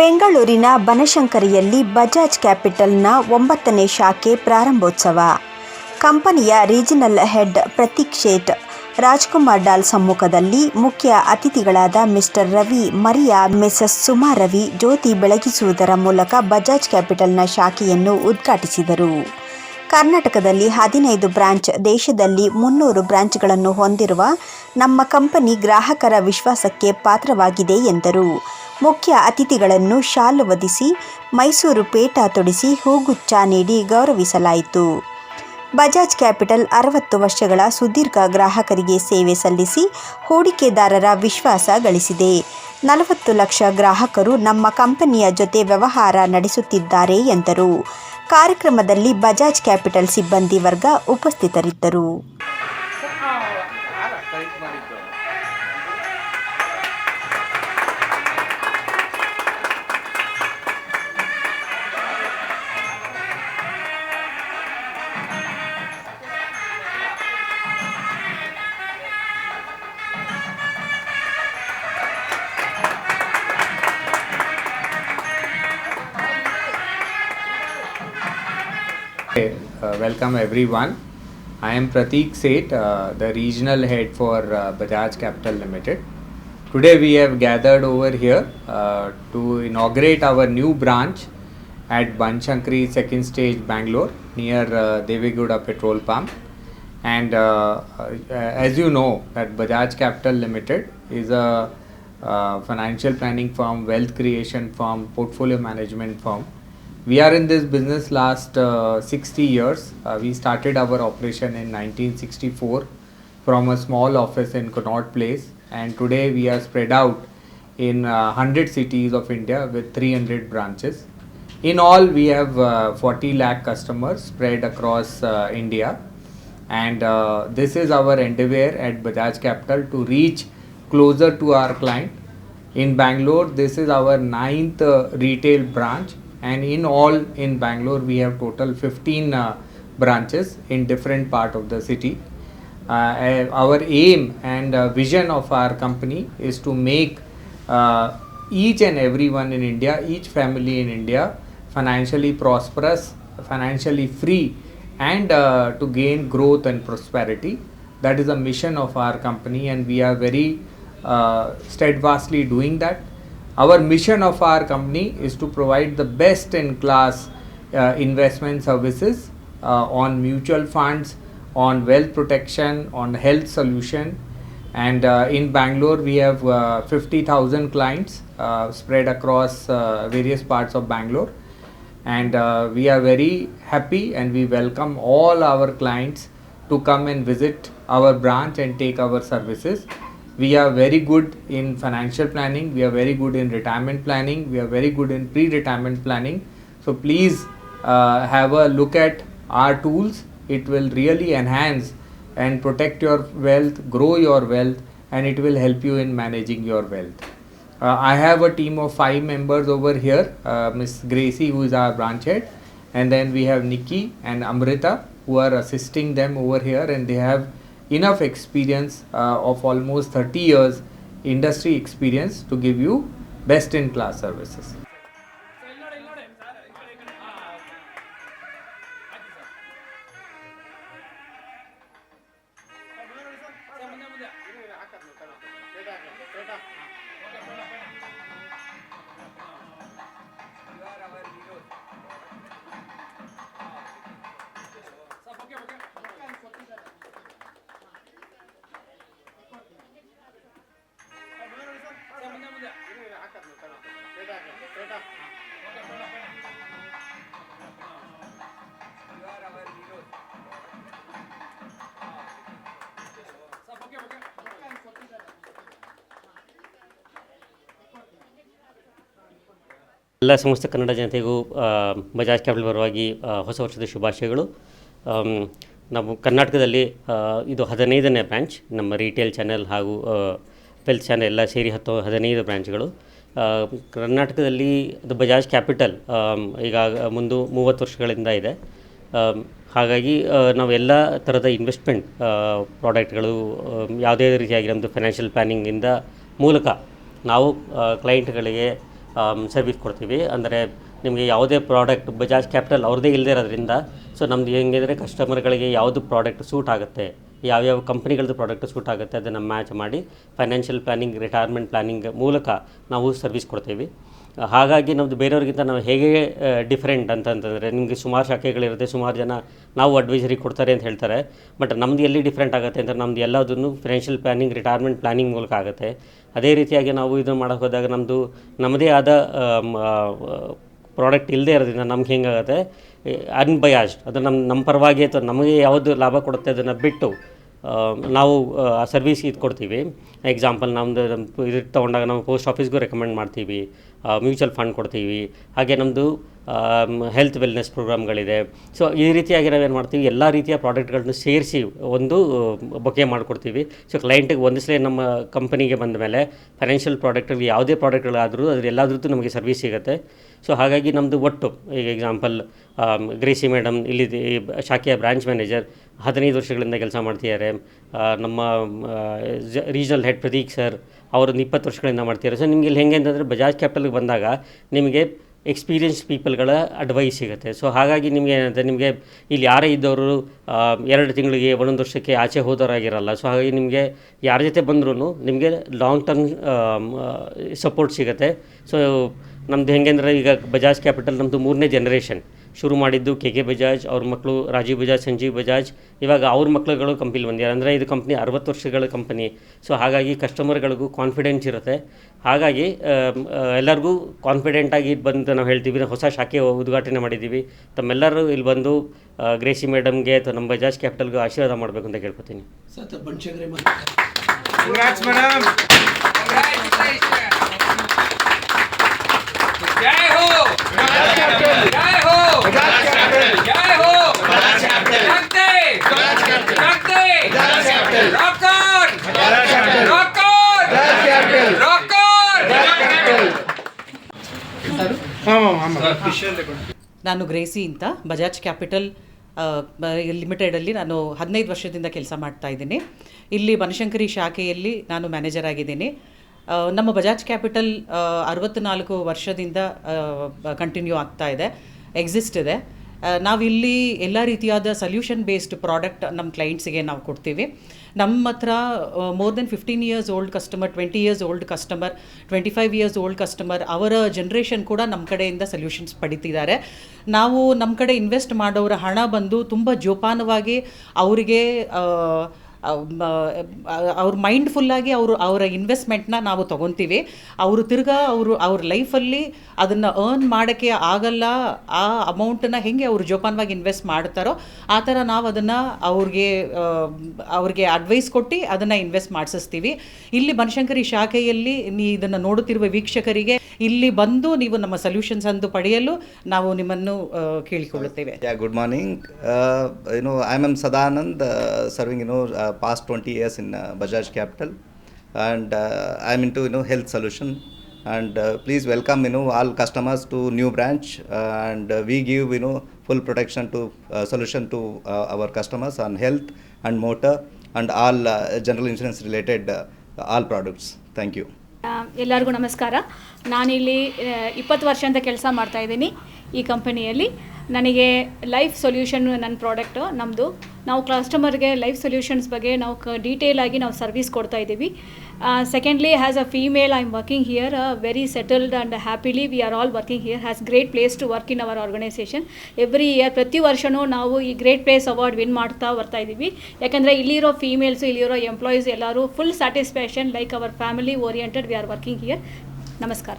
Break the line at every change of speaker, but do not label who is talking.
ಬೆಂಗಳೂರಿನ ಬನಶಂಕರಿಯಲ್ಲಿ ಬಜಾಜ್ ಕ್ಯಾಪಿಟಲ್ನ ಒಂಬತ್ತನೇ ಶಾಖೆ ಪ್ರಾರಂಭೋತ್ಸವ. ಕಂಪನಿಯ ರೀಜನಲ್ ಹೆಡ್ ಪ್ರತೀಕ್ ಶೇಟ್, ರಾಜ್ಕುಮಾರ್ ಡಾಲ್ ಸಮ್ಮುಖದಲ್ಲಿ ಮುಖ್ಯ ಅತಿಥಿಗಳಾದ mister Ravi Maria, Mrs Suma Ravi ಜ್ಯೋತಿ ಬೆಳಗಿಸುವುದರ ಮೂಲಕ ಬಜಾಜ್ ಕ್ಯಾಪಿಟಲ್ನ ಶಾಖೆಯನ್ನು ಉದ್ಘಾಟಿಸಿದರು. ಕರ್ನಾಟಕದಲ್ಲಿ ಹದಿನೈದು ಬ್ರಾಂಚ್, ದೇಶದಲ್ಲಿ ಮುನ್ನೂರು ಬ್ರಾಂಚ್ಗಳನ್ನು ಹೊಂದಿರುವ ನಮ್ಮ ಕಂಪನಿ ಗ್ರಾಹಕರ ವಿಶ್ವಾಸಕ್ಕೆ ಪಾತ್ರವಾಗಿದೆ ಎಂದರು. ಮುಖ್ಯ ಅತಿಥಿಗಳನ್ನು ಶಾಲು ವಧಿಸಿ ಮೈಸೂರು ಪೇಟ ತೊಡಿಸಿ ಹೂಗುಚ್ಛ ನೀಡಿ ಗೌರವಿಸಲಾಯಿತು. ಬಜಾಜ್ ಕ್ಯಾಪಿಟಲ್ ಅರವತ್ತು ವರ್ಷಗಳ ಸುದೀರ್ಘ ಗ್ರಾಹಕರಿಗೆ ಸೇವೆ ಸಲ್ಲಿಸಿ ಹೂಡಿಕೆದಾರರ ವಿಶ್ವಾಸ ಗಳಿಸಿದೆ. ನಲವತ್ತು ಲಕ್ಷ ಗ್ರಾಹಕರು ನಮ್ಮ ಕಂಪನಿಯ ಜೊತೆ ವ್ಯವಹಾರ ನಡೆಸುತ್ತಿದ್ದಾರೆ ಎಂದರು. ಕಾರ್ಯಕ್ರಮದಲ್ಲಿ ಬಜಾಜ್ ಕ್ಯಾಪಿಟಲ್ ಸಿಬ್ಬಂದಿ ವರ್ಗ ಉಪಸ್ಥಿತರಿದ್ದರು.
Welcome everyone. I am Pratik Seth, uh, the regional head for uh, Bajaj Capital Limited. Today we have gathered over here uh, to inaugurate our new branch at Banshankari second stage Bangalore near uh, petrol pump. And uh, uh, as you know that Bajaj Capital Limited is a uh, financial planning firm, wealth creation firm, portfolio management firm we are in this business last uh, 60 years. Uh, we started our operation in 1964 from a small office in Connaught Place, and today we are spread out in uh, 100 cities of India with 300 branches. In all, we have uh, 40 lakh customers spread across uh, India, and uh, this is our endeavor at Bajaj Capital to reach closer to our client. In Bangalore, this is our ninth uh, retail branch, and in all in Bangalore, we have total 15 uh, branches in different part of the city. Uh, uh, our aim and uh, vision of our company is to make uh, each and everyone in India, each family in India, financially prosperous, financially free, and uh, to gain growth and prosperity. That is a mission of our company, and we are very uh, steadfastly doing that. Our mission of our company is to provide the best in class uh, investment services uh, on mutual funds, on wealth protection, on health solution. And uh, in Bangalore, we have uh, 50,000 clients uh, spread across uh, various parts of Bangalore. And uh, we are very happy and we welcome all our clients to come and visit our branch and take our services. We are very good in financial planning, we are very good in retirement planning, we are very good in pre retirement planning. So please uh, have a look at our tools, it will really enhance and protect your wealth, grow your wealth, and it will help you in managing your wealth. Uh, I have a team of five members over here. Uh, Miss Gracie, who is our branch head, and then we have Nikki and Amrita, who are assisting them over here, and they have enough experience uh, of almost 30 years industry experience to give you best in class services.
ಎಲ್ಲ ಸಮಸ್ತ Kannada ಜನತೆಗೂ Bajaj capital ಪರವಾಗಿ ಹೊಸ ವರ್ಷದ ಶುಭಾಶಯಗಳು. ನಾವು ಕರ್ನಾಟಕದಲ್ಲಿ ಇದು ಹದಿನೈದನೇ ಬ್ರ್ಯಾಂಚ್ ನಮ್ಮ ರಿಟೇಲ್ ಚಾನೆಲ್ ಹಾಗೂ ವೆಲ್ತ್ ಚಾನೆಲ್ ಎಲ್ಲ ಸೇರಿ ಹತ್ತು, ಹದಿನೈದು ಬ್ರ್ಯಾಂಚ್ಗಳು ಕರ್ನಾಟಕದಲ್ಲಿ ಅದು ಬಜಾಜ್ ಕ್ಯಾಪಿಟಲ್ ಈಗ ಮುಂದೆ ಮೂವತ್ತು ವರ್ಷಗಳಿಂದ ಇದೆ. ಹಾಗಾಗಿ ನಾವು ಎಲ್ಲ ಥರದ ಇನ್ವೆಸ್ಟ್ಮೆಂಟ್ ಪ್ರಾಡಕ್ಟ್ಗಳು ಯಾವುದೇ ರೀತಿಯಾಗಿ ನಮ್ಮದು ಫೈನಾನ್ಷಿಯಲ್ ಪ್ಲ್ಯಾನಿಂಗಿಂದ ಮೂಲಕ ನಾವು ಕ್ಲೈಂಟ್ಗಳಿಗೆ ಸರ್ವಿಸ್ ಕೊಡ್ತೀವಿ. ಅಂದರೆ ನಿಮಗೆ ಯಾವುದೇ ಪ್ರಾಡಕ್ಟ್ ಬಜಾಜ್ ಕ್ಯಾಪಿಟಲ್ ಅವ್ರದ್ದೇ ಇಲ್ಲದೇ ಇರೋದ್ರಿಂದ ಸೊ ನಮ್ದು ಹೆಂಗಿದ್ರೆ ಕಸ್ಟಮರ್ಗಳಿಗೆ ಯಾವುದು ಪ್ರಾಡಕ್ಟ್ ಸೂಟ್ ಆಗುತ್ತೆ, ಯಾವ್ಯಾವ ಕಂಪ್ನಿಗಳದ್ದು ಪ್ರಾಡಕ್ಟ್ ಸೂಟ್ ಆಗುತ್ತೆ ಅದನ್ನು ಮ್ಯಾಚ್ ಮಾಡಿ ಫೈನಾನ್ಷಿಯಲ್ ಪ್ಲಾನಿಂಗ್ ರಿಟೈರ್ಮೆಂಟ್ ಪ್ಲಾನಿಂಗ್ ಮೂಲಕ ನಾವು ಸರ್ವಿಸ್ ಕೊಡ್ತೀವಿ. ಹಾಗಾಗಿ ನಮ್ಮದು ಬೇರೆಯವ್ರಿಗಿಂತ ನಾವು ಹೇಗೆ ಡಿಫ್ರೆಂಟ್ ಅಂತಂತಂದರೆ, ನಿಮಗೆ ಸುಮಾರು ಶಾಖೆಗಳಿರುತ್ತೆ, ಸುಮಾರು ಜನ ನಾವು ಅಡ್ವೈಸರಿ ಕೊಡ್ತಾರೆ ಅಂತ ಹೇಳ್ತಾರೆ. ಬಟ್ ನಮ್ದು ಎಲ್ಲಿ ಡಿಫ್ರೆಂಟ್ ಆಗುತ್ತೆ ಅಂದರೆ ನಮ್ದು ಎಲ್ಲದನ್ನು ಫಿನಾನ್ಷಿಯಲ್ ಪ್ಲಾನಿಂಗ್ ರಿಟೈರ್ಮೆಂಟ್ ಪ್ಲಾನಿಂಗ್ ಮೂಲಕ ಆಗುತ್ತೆ. ಅದೇ ರೀತಿಯಾಗಿ ನಾವು ಇದನ್ನು ಮಾಡೋಕೆ ಹೋದಾಗ ನಮ್ಮದು ನಮ್ಮದೇ ಆದ ಪ್ರಾಡಕ್ಟ್ ಇಲ್ಲದೇ ಇರೋದ್ರಿಂದ ನಮ್ಗೆ ಹೆಂಗಾಗುತ್ತೆ? ಅನ್ಬಯಾಸ್ಡ್ ಅದು ನಮ್ಮ ನಮ್ಮ ಪರವಾಗಿ ಅಥವಾ ನಮಗೆ ಯಾವುದು ಲಾಭ ಕೊಡುತ್ತೆ ಅದನ್ನು ಬಿಟ್ಟು ನಾವು, ಆ ಸರ್ವಿಸ್ ಇದು ಕೊಡ್ತೀವಿ. ಎಕ್ಸಾಂಪಲ್ ನಮ್ಮದು ನಮ್ಮ ಇದು ತೊಗೊಂಡಾಗ ನಾವು ಪೋಸ್ಟ್ ಆಫೀಸ್ಗೂ ರೆಕಮೆಂಡ್ ಮಾಡ್ತೀವಿ. ಮ್ಯೂಚುವಲ್ ಫಂಡ್ ಕೊಡ್ತೀವಿ. ಹಾಗೆ ನಮ್ಮದು ಹೆಲ್ತ್ ವೆಲ್ನೆಸ್ ಪ್ರೋಗ್ರಾಮ್ಗಳಿದೆ. ಸೊ, ಈ ರೀತಿಯಾಗಿ ನಾವೇನು ಮಾಡ್ತೀವಿ, ಎಲ್ಲ ರೀತಿಯ ಪ್ರಾಡಕ್ಟ್ಗಳನ್ನ ಸೇರಿಸಿ ಒಂದು, ಬೊಕೆ ಮಾಡಿಕೊಡ್ತೀವಿ. ಸೊ ಕ್ಲೈಂಟಿಗೆ ಒಂದು ಸಲ ನಮ್ಮ ಕಂಪನಿಗೆ ಬಂದ ಮೇಲೆ ಫೈನಾನ್ಷಿಯಲ್ ಪ್ರಾಡಕ್ಟಲ್ಲಿ ಯಾವುದೇ ಪ್ರಾಡಕ್ಟ್ಗಳಾದರೂ ಅದ್ರ ಎಲ್ಲದ್ರದ್ದು ನಮಗೆ ಸರ್ವಿಸ್ ಸಿಗುತ್ತೆ. ಸೊ, ಹಾಗಾಗಿ ನಮ್ಮದು ಒಟ್ಟು, ಈಗ ಎಕ್ಸಾಂಪಲ್ ಗ್ರೇಸಿ ಮೇಡಮ್ ಇಲ್ಲಿ ಶಾಖೆಯ ಬ್ರಾಂಚ್ ಮ್ಯಾನೇಜರ್ ಹದಿನೈದು ವರ್ಷಗಳಿಂದ ಕೆಲಸ ಮಾಡ್ತಿದ್ದಾರೆ. ನಮ್ಮ ರೀಜನಲ್ ಹೆಡ್ ಪ್ರತೀಕ್ ಸರ್ ಅವರೊಂದು ಇಪ್ಪತ್ತು ವರ್ಷಗಳಿಂದ ಮಾಡ್ತಿದ್ದಾರೆ. ಸೊ ನಿಮಗೆ ಇಲ್ಲಿ ಹೆಂಗೆ ಅಂತಂದರೆ ಬಜಾಜ್ ಕ್ಯಾಪಿಟಲ್ಗೆ ಬಂದಾಗ ನಿಮಗೆ ಎಕ್ಸ್ಪೀರಿಯನ್ಸ್ ಪೀಪಲ್ಗಳ ಅಡ್ವೈಸ್ ಸಿಗುತ್ತೆ. ಸೊ ಹಾಗಾಗಿ ನಿಮಗೆ ಏನಂತ ನಿಮಗೆ ಇಲ್ಲಿ ಯಾರೇ ಇದ್ದವರು ಎರಡು ತಿಂಗಳಿಗೆ ಒಂದೊಂದು ವರ್ಷಕ್ಕೆ ಆಚೆ ಹೋದವರಾಗಿರಲ್ಲ. ಸೊ ಹಾಗಾಗಿ ನಿಮಗೆ ಯಾರ ಜೊತೆ ಬಂದ್ರೂ ನಿಮಗೆ ಲಾಂಗ್ ಟರ್ಮ್ ಸಪೋರ್ಟ್ ಸಿಗುತ್ತೆ. ಸೊ ನಮ್ದು ಹೆಂಗೆಂದ್ರೆ ಈಗ ಬಜಾಜ್ ಕ್ಯಾಪಿಟಲ್ ನಮ್ಮದು ಮೂರನೇ ಜನ್ರೇಷನ್ ಶುರು ಮಾಡಿದ್ದು ಕೆ ಕೆ ಬಜಾಜ್ ಅವ್ರ ಮಕ್ಕಳು ರಾಜೀವ್ ಬಜಾಜ್ ಸಂಜೀವ್ ಬಜಾಜ್. ಇವಾಗ ಅವ್ರ ಮಕ್ಕಳುಗಳು ಕಂಪ್ನಿಲಿ ಬಂದಿದ್ದಾರೆ. ಅಂದರೆ ಇದು ಕಂಪ್ನಿ ಅರವತ್ತು ವರ್ಷಗಳ ಕಂಪನಿ ಸೊ ಹಾಗಾಗಿ ಕಸ್ಟಮರ್ಗಳಿಗೂ ಕಾನ್ಫಿಡೆನ್ಸ್ ಇರುತ್ತೆ. ಹಾಗಾಗಿ ಎಲ್ಲರಿಗೂ ಕಾನ್ಫಿಡೆಂಟಾಗಿ ಬಂದು ನಾವು ಹೇಳ್ತೀವಿ. ಹೊಸ ಶಾಖೆ ಉದ್ಘಾಟನೆ ಮಾಡಿದ್ದೀವಿ. ತಮ್ಮೆಲ್ಲರೂ ಇಲ್ಲಿ ಬಂದು ಗ್ರೇಸಿ ಮೇಡಮ್ಗೆ ಅಥವಾ ನಮ್ಮ ಬಜಾಜ್ ಕ್ಯಾಪಿಟಲ್ಗೂ ಆಶೀರ್ವಾದ ಮಾಡಬೇಕು ಅಂತ ಕೇಳ್ಕೊತೀನಿ.
ಸತ
ನಾನು ಗ್ರೇಸಿ ಅಂತ ಬಜಾಜ್ ಕ್ಯಾಪಿಟಲ್ ಲಿಮಿಟೆಡಲ್ಲಿ ನಾನು ಹದಿನೈದು ವರ್ಷದಿಂದ ಕೆಲಸ ಮಾಡ್ತಾ ಇದ್ದೀನಿ. ಇಲ್ಲಿ ಬನಶಂಕರಿ ಶಾಖೆಯಲ್ಲಿ ನಾನು ಮ್ಯಾನೇಜರ್ ಆಗಿದ್ದೀನಿ. ನಮ್ಮ ಬಜಾಜ್ ಕ್ಯಾಪಿಟಲ್ ಅರವತ್ತ್ನಾಲ್ಕು ವರ್ಷದಿಂದ ಕಂಟಿನ್ಯೂ ಆಗ್ತಾ ಇದೆ ಎಕ್ಸಿಸ್ಟ್ ಇದೆ. ನಾವಿಲ್ಲಿ ಎಲ್ಲ ರೀತಿಯಾದ ಸೊಲ್ಯೂಷನ್ ಬೇಸ್ಡ್ ಪ್ರಾಡಕ್ಟ್ ನಮ್ಮ ಕ್ಲೈಂಟ್ಸಿಗೆ ನಾವು ಕೊಡ್ತೀವಿ. ನಮ್ಮ ಹತ್ರ more than fifteen years old customer twenty years old customer twenty five years old customer ಅವರ ಜನ್ರೇಷನ್ ಕೂಡ ನಮ್ಮ ಕಡೆಯಿಂದ ಸೊಲ್ಯೂಷನ್ಸ್ ಪಡಿತಿದ್ದಾರೆ. ನಾವು ನಮ್ಮ ಕಡೆ ಇನ್ವೆಸ್ಟ್ ಮಾಡೋರ ಹಣ ಬಂದು ತುಂಬ ಜೋಪಾನವಾಗಿ ಅವರಿಗೆ ಅವ್ರ ಮೈಂಡ್ಫುಲ್ಲಾಗಿ ಅವರು, ಅವರ ಇನ್ವೆಸ್ಟ್ಮೆಂಟ್ನ ನಾವು ತೊಗೊತೀವಿ. ಅವರು ತಿರ್ಗಾ ಅವರು, ಅವ್ರ ಲೈಫಲ್ಲಿ ಅದನ್ನು ಅರ್ನ್ ಮಾಡೋಕ್ಕೆ ಆಗಲ್ಲ, ಆ ಅಮೌಂಟನ್ನ ಹೆಂಗೆ ಅವರು ಜೋಪಾನವಾಗಿ ಇನ್ವೆಸ್ಟ್ ಮಾಡ್ತಾರೋ, ಆ ಥರ ನಾವು ಅದನ್ನು ಅವ್ರಿಗೆ ಅವ್ರಿಗೆ ಅಡ್ವೈಸ್ ಕೊಟ್ಟು ಅದನ್ನು ಇನ್ವೆಸ್ಟ್ ಮಾಡಿಸ್ತೀವಿ ಇಲ್ಲಿ ಬನಶಂಕರಿ ಶಾಖೆಯಲ್ಲಿ ನೀ ಇದನ್ನು ನೋಡುತ್ತಿರುವ ವೀಕ್ಷಕರಿಗೆ ಇಲ್ಲಿ ಬಂದು ನೀವು ನಮ್ಮ ಸೊಲ್ಯೂಷನ್ಸ್ ಅಂದು ಪಡೆಯಲು ನಾವು ನಿಮ್ಮನ್ನು ಕೇಳಿಕೊಳ್ಳುತ್ತೇವೆ.
ಕೇಳಿಕೊಳ್ಳುತ್ತೇವೆ morning I am Sadanand serving M. Uh, uh, past 20 years in uh, Bajaj Capital. And uh, I'm into, you know, health solution. And uh, please welcome, you know, all customers to new branch. Uh, and uh, we give, you know, full protection to, uh, solution to uh, our customers on health and motor and all uh, general insurance related, uh, all products. Thank you.
ಎಲ್ಲರಿಗೂ ನಮಸ್ಕಾರ ನಾನಿಲ್ಲಿ ಇಪ್ಪತ್ತು ವರ್ಷ ಅಂತ ಕೆಲಸ ಮಾಡ್ತಾ ಇದ್ದೀನಿ ಈ ಕಂಪನಿಯಲ್ಲಿ ನನಗೆ ಲೈಫ್ ಸೊಲ್ಯೂಷನ್ ನನ್ನ ಪ್ರಾಡಕ್ಟು ನಮ್ಮದು ನಾವು ಕಸ್ಟಮರ್ಗೆ ಲೈಫ್ ಸೊಲ್ಯೂಷನ್ಸ್ ಬಗ್ಗೆ ನಾವು ಕ ಡೀಟೇಲ್ ಆಗಿ ನಾವು ಸರ್ವಿಸ್ ಕೊಡ್ತಾ ಇದ್ದೀವಿ. Secondly has a female I am working here very settled and happily we are all working here has great place to work in our organisation every year ಪ್ರತಿ ವರ್ಷವೂ ನಾವು ಈ ಗ್ರೇಟ್ ಪ್ಲೇಸ್ ಅವಾರ್ಡ್ ವಿನ್ ಮಾಡ್ತಾ ಬರ್ತಾ ಇದ್ದೀವಿ. ಯಾಕಂದರೆ ಇಲ್ಲಿರೋ females ಇಲ್ಲಿರೋ ಎಂಪ್ಲಾಯೀಸ್ ಎಲ್ಲರೂ full satisfaction like our family oriented we are working here ನಮಸ್ಕಾರ.